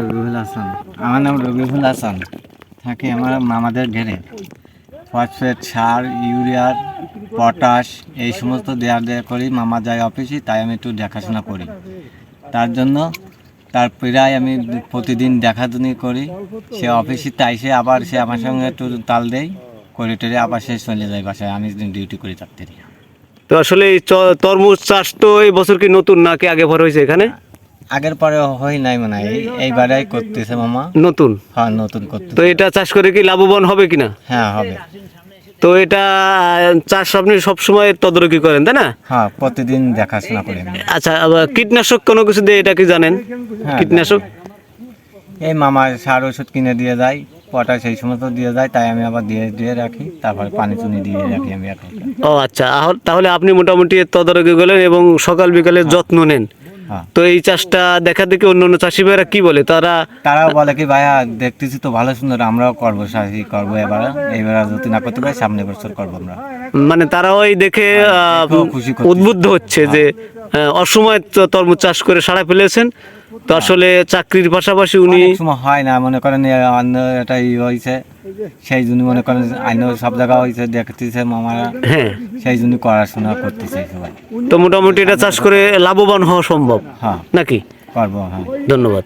রবিউল হাসান। আমার নাম রবিউল হাসান। থাকি আমার মামাদের ঘেরে। ফসফেট, সার ইউরিয়ার পটাশ, এই সমস্ত দেওয়ার দেওয়া করি। মামা যায় অফিসে, তাই আমি একটু দেখাশোনা করি। তার জন্য তার প্রায় আমি প্রতিদিন দেখাশুনি করি। সে অফিসে তাই সে আবার সে আমার সঙ্গে একটু তাল দেয়। করে টেরে আবার সে চলে যায় বাসায়। আমি ডিউটি করি তার থেকে। তো আসলে তরমুজ চাষ তো এই বছর কি নতুন নাকি আগে ভর হয়েছে এখানে? আগের পরে হয় নাই মানে এই এইবারেই করতেছে মামা। নতুন? হ্যাঁ নতুন করতে তো এটা চাষ করে কি লাভবান হবে কিনা? হ্যাঁ হবে। তো এটা চাষ আপনি সবসময় তদারকি করেন তাই না? হ্যাঁ প্রতিদিন দেখাশোনা করি আমি। আচ্ছা কীটনাশক কোনো কিছু দিয়ে এটা কি জানেন? হ্যাঁ, কীটনাশক? এই মামা সার ওষুধ কিনে দিয়ে যায় পটাশ সেই সমস্ত দিয়ে যায় তাই আমি আবার দিয়ে দিয়ে রাখি তারপরে পানি চুনি দিয়ে রাখি আমি ও আচ্ছা তাহলে আপনি মোটামুটি তদারকি করেন এবং সকাল বিকালে যত্ন নেন। তো এই চাষটা দেখা দেখে অন্য অন্য চাষি ভাইরা কি বলে? তারা তারাও বলে কি ভাইয়া দেখতেছি তো ভালো সুন্দর আমরাও করব চাষি করব এবার এইবার যদি না করতে পারি সামনে বছর করব আমরা। মানে তারা ওই দেখে করতেছে। উদ্বুদ্ধ হচ্ছে যে আহ, অসময়ে তো তরমুজ চাষ করে সারা ফেলেছেন। তো আসলে চাকরির পাশাপাশি উনি হয় না মনে করেন এ এটা ই হয়েছে। সেই জন্য মনে করেন আইন সব জায়গা হয়েছে দেখতেছে মামারা। হ্যাঁ। সেই জন্য পড়াশোনা করতেছে সবাই। তো মোটামুটি এটা চাষ করে লাভবান হওয়া সম্ভব। হ্যাঁ। নাকি? পারব হ্যাঁ। ধন্যবাদ।